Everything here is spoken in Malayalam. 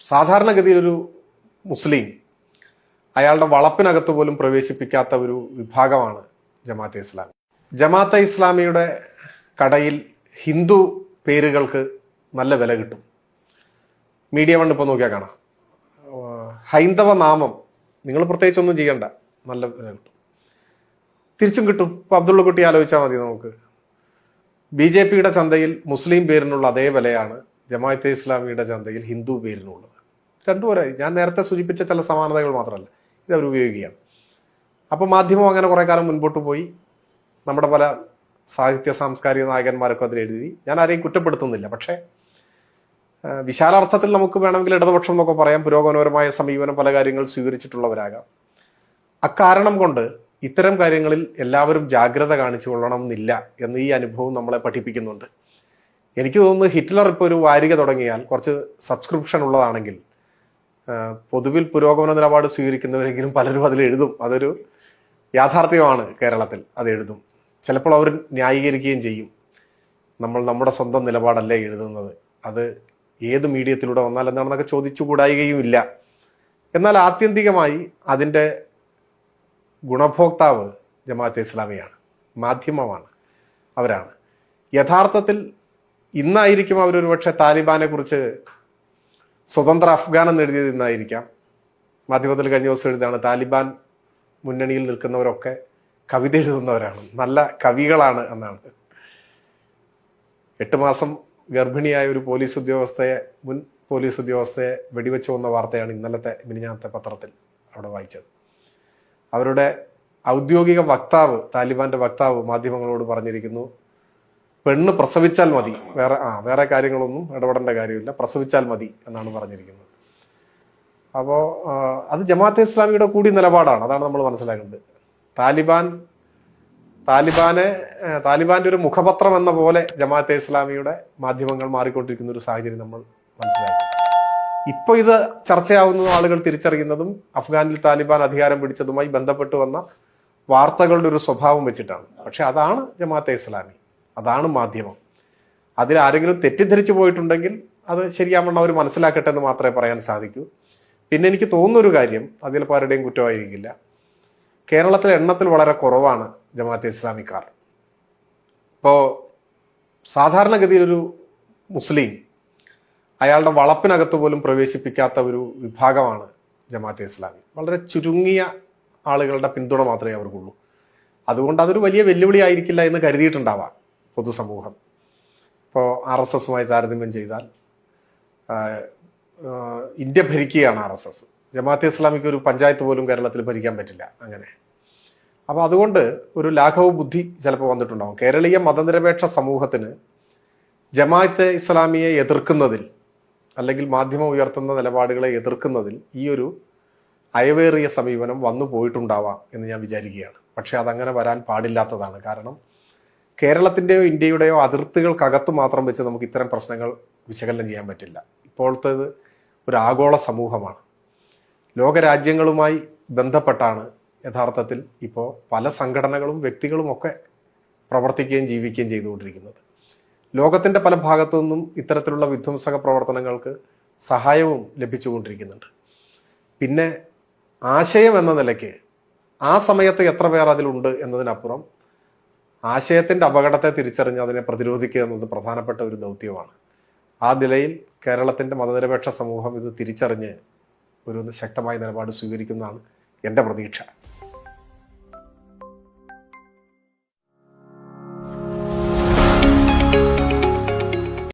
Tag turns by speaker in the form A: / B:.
A: സാധാരണഗതിയിൽ ഒരു മുസ്ലിം അയാളുടെ വളപ്പിനകത്ത് പോലും പ്രവേശിപ്പിക്കാത്ത ഒരു വിഭാഗമാണ് ജമാഅത്തെ ഇസ്ലാമി. ജമാഅത്തെ ഇസ്ലാമിയുടെ കടയിൽ ഹിന്ദു പേരുകൾക്ക് നല്ല വില കിട്ടും. മീഡിയ വൺ ഇപ്പോൾ നോക്കിയാൽ കാണാം. ഹൈന്ദവ നാമം നിങ്ങൾ പ്രത്യേകിച്ചൊന്നും ചെയ്യണ്ട നല്ല വില കിട്ടും. തിരിച്ചും കിട്ടും. ഇപ്പം അബ്ദുള്ള കുട്ടി ആലോചിച്ചാൽ മതി നമുക്ക്. ബി ജെ പിയുടെ ചന്തയിൽ മുസ്ലിം പേരിനുള്ള അതേ വിലയാണ് ജമാഅത്തെ ഇസ്ലാമിയുടെ ചന്തയിൽ ഹിന്ദു പേരിനുള്ളത്. രണ്ടും ഒരേ ഞാൻ നേരത്തെ സൂചിപ്പിച്ച ചില സമാനതകൾ മാത്രമല്ല. ഇത് അവർ ഉപയോഗിക്കുകയാണ്. അപ്പോൾ മാധ്യമം അങ്ങനെ കുറേ കാലം മുൻപോട്ട് പോയി. നമ്മുടെ പല സാഹിത്യ സാംസ്കാരിക നായകന്മാരൊക്കെ അതിൽ എഴുതി. ഞാൻ ആരെയും കുറ്റപ്പെടുത്തുന്നില്ല. പക്ഷേ വിശാലാർത്ഥത്തിൽ നമുക്ക് വേണമെങ്കിൽ ഇടതുപക്ഷം എന്നൊക്കെ പറയാം. പുരോഗമനപരമായ സമീപനം പല കാര്യങ്ങൾ സ്വീകരിച്ചിട്ടുള്ളവരാകാം. അക്കാരണം കൊണ്ട് ഇത്തരം കാര്യങ്ങളിൽ എല്ലാവരും ജാഗ്രത കാണിച്ചു കൊള്ളണം എന്നില്ല എന്ന് ഈ അനുഭവം നമ്മളെ പഠിപ്പിക്കുന്നുണ്ട്. എനിക്ക് തോന്നുന്നു ഹിറ്റ്ലർ ഇപ്പോൾ ഒരു വാരിക തുടങ്ങിയാൽ കുറച്ച് സബ്സ്ക്രിപ്ഷൻ ഉള്ളതാണെങ്കിൽ പൊതുവിൽ പുരോഗമന നിലപാട് സ്വീകരിക്കുന്നവരെങ്കിലും പലരും അതിൽ എഴുതും. അതൊരു യാഥാർത്ഥ്യമാണ് കേരളത്തിൽ അത് എഴുതും. ചിലപ്പോൾ അവർ ന്യായീകരിക്കുകയും ചെയ്യും. നമ്മൾ നമ്മുടെ സ്വന്തം നിലപാടല്ലേ എഴുതുന്നത്. അത് ഏത് മീഡിയത്തിലൂടെ വന്നാൽ എന്താണെന്നൊക്കെ ചോദിച്ചു കൂടായികയും ഇല്ല എന്നാൽ ആത്യന്തികമായി അതിന്റെ ഗുണഭോക്താവ് ജമാഅത്തെ ഇസ്ലാമിയാണ് മാധ്യമമാണ് അവരാണ്. യഥാർത്ഥത്തിൽ ഇന്നായിരിക്കും അവരൊരു പക്ഷെ താലിബാനെ കുറിച്ച് സ്വതന്ത്ര അഫ്ഗാൻ എന്ന് എഴുതിയത് ഇന്നായിരിക്കാം. മാധ്യമത്തിൽ കഴിഞ്ഞ ദിവസം എഴുതാണ് താലിബാൻ മുന്നണിയിൽ നിൽക്കുന്നവരൊക്കെ കവിത എഴുതുന്നവരാണ്. നല്ല കവികളാണ് എന്നാണ്. എട്ട് മാസം ഗർഭിണിയായ ഒരു പോലീസ് ഉദ്യോഗസ്ഥയെ മുൻ പോലീസ് ഉദ്യോഗസ്ഥയെ വെടിവെച്ചു വന്ന വാർത്തയാണ് ഇന്നലത്തെ മിനിഞ്ഞാത്തെ പത്രത്തിൽ അവിടെ വായിച്ചത്. അവരുടെ ഔദ്യോഗിക വക്താവ് താലിബാന്റെ വക്താവ് മാധ്യമങ്ങളോട് പറഞ്ഞിരിക്കുന്നു പെണ്ണ് പ്രസവിച്ചാൽ മതി. വേറെ ആ വേറെ കാര്യങ്ങളൊന്നും ഇടപെടേണ്ട കാര്യമില്ല. പ്രസവിച്ചാൽ മതി എന്നാണ് പറഞ്ഞിരിക്കുന്നത്. അപ്പോൾ അത് ജമാഅത്തെ ഇസ്ലാമിയുടെ കൂടി നിലപാടാണ്. അതാണ് നമ്മൾ മനസ്സിലാക്കുന്നത് താലിബാൻ താലിബാനെ താലിബാന്റെ ഒരു മുഖപത്രം എന്ന പോലെ ജമാഅത്തെ ഇസ്ലാമിയുടെ മാധ്യമങ്ങൾ മാറിക്കൊണ്ടിരിക്കുന്ന ഒരു സാഹചര്യം നമ്മൾ മനസ്സിലാക്കി. ഇപ്പൊ ഇത് ചർച്ചയാവുന്ന ആളുകൾ തിരിച്ചറിയുന്നതും അഫ്ഗാനിൽ താലിബാൻ അധികാരം പിടിച്ചതുമായി ബന്ധപ്പെട്ട് വന്ന വാർത്തകളുടെ ഒരു സ്വഭാവം വെച്ചിട്ടാണ്. പക്ഷെ അതാണ് ജമാഅത്തെ ഇസ്ലാമി. അതാണ് മാധ്യമം. അതിൽ ആരെങ്കിലും തെറ്റിദ്ധരിച്ചു പോയിട്ടുണ്ടെങ്കിൽ അത് ശരിയാവണ്ണം അവർ മനസ്സിലാക്കട്ടെ എന്ന് മാത്രമേ പറയാൻ സാധിക്കൂ. പിന്നെ എനിക്ക് തോന്നുന്നൊരു കാര്യം അതിൽ പലരുടെയും കുറ്റമായിരിക്കില്ല. കേരളത്തിലെ എണ്ണത്തിൽ വളരെ കുറവാണ് ജമാഅത്തെ ഇസ്ലാമിക്കാർ. ഇപ്പോൾ സാധാരണഗതിയിൽ ഒരു മുസ്ലിം അയാളുടെ വളപ്പിനകത്ത് പോലും പ്രവേശിപ്പിക്കാത്ത ഒരു വിഭാഗമാണ് ജമാഅത്തെ ഇസ്ലാമി. വളരെ ചുരുങ്ങിയ ആളുകളുടെ പിന്തുണ മാത്രമേ അവർക്കുള്ളൂ. അതുകൊണ്ട് അതൊരു വലിയ വെല്ലുവിളി ആയിരിക്കില്ല എന്ന് കരുതിയിട്ടുണ്ടാവാം. പൊതുസമൂഹം. ഇപ്പോൾ ആർ എസ് എസുമായി താരതമ്യം ചെയ്താൽ ഇന്ത്യ ഭരിക്കുകയാണ് ആർ എസ് എസ്. ജമാഅത്തെ ഇസ്ലാമിക്ക് ഒരു പഞ്ചായത്ത് പോലും കേരളത്തിൽ ഭരിക്കാൻ പറ്റില്ല അങ്ങനെ. അപ്പോൾ അതുകൊണ്ട് ഒരു ലാഘവ ബുദ്ധി ചിലപ്പോൾ വന്നിട്ടുണ്ടാകും കേരളീയ മതനിരപേക്ഷ സമൂഹത്തിന് ജമാഅത്തെ ഇസ്ലാമിയെ എതിർക്കുന്നതിൽ അല്ലെങ്കിൽ മാധ്യമം ഉയർത്തുന്ന നിലപാടുകളെ എതിർക്കുന്നതിൽ ഈ ഒരു അയവേറിയ സമീപനം വന്നു പോയിട്ടുണ്ടാവാം എന്ന് ഞാൻ വിചാരിക്കുകയാണ്. പക്ഷെ അതങ്ങനെ വരാൻ പാടില്ലാത്തതാണ്. കാരണം കേരളത്തിന്റെയോ ഇന്ത്യയുടെയോ അതിർത്തികൾക്കകത്ത് മാത്രം വെച്ച് നമുക്ക് ഇത്തരം പ്രശ്നങ്ങൾ വിശകലനം ചെയ്യാൻ പറ്റില്ല. ഇപ്പോഴത്തേത് ഒരു ആഗോള സമൂഹമാണ്. ലോകരാജ്യങ്ങളുമായി ബന്ധപ്പെട്ടാണ് യഥാർത്ഥത്തിൽ ഇപ്പോൾ പല സംഘടനകളും വ്യക്തികളും ഒക്കെ പ്രവർത്തിക്കുകയും ജീവിക്കുകയും ചെയ്തുകൊണ്ടിരിക്കുന്നത്. ലോകത്തിന്റെ പല ഭാഗത്തു നിന്നും ഇത്തരത്തിലുള്ള വിധ്വംസക പ്രവർത്തനങ്ങൾക്ക് സഹായവും ലഭിച്ചുകൊണ്ടിരിക്കുന്നുണ്ട്. പിന്നെ ആശയം എന്ന നിലയ്ക്ക് ആ സമയത്ത് എത്ര പേർ അതിലുണ്ട് എന്നതിനപ്പുറം ആശയത്തിന്റെ അപകടത്തെ തിരിച്ചറിഞ്ഞ് അതിനെ പ്രതിരോധിക്കുക എന്നത് പ്രധാനപ്പെട്ട ഒരു ദൗത്യമാണ്. ആ നിലയിൽ കേരളത്തിന്റെ മതനിരപേക്ഷ സമൂഹം ഇത് തിരിച്ചറിഞ്ഞ് ഒരു ശക്തമായ നിലപാട് സ്വീകരിക്കുന്നതാണ് എന്റെ പ്രതീക്ഷ.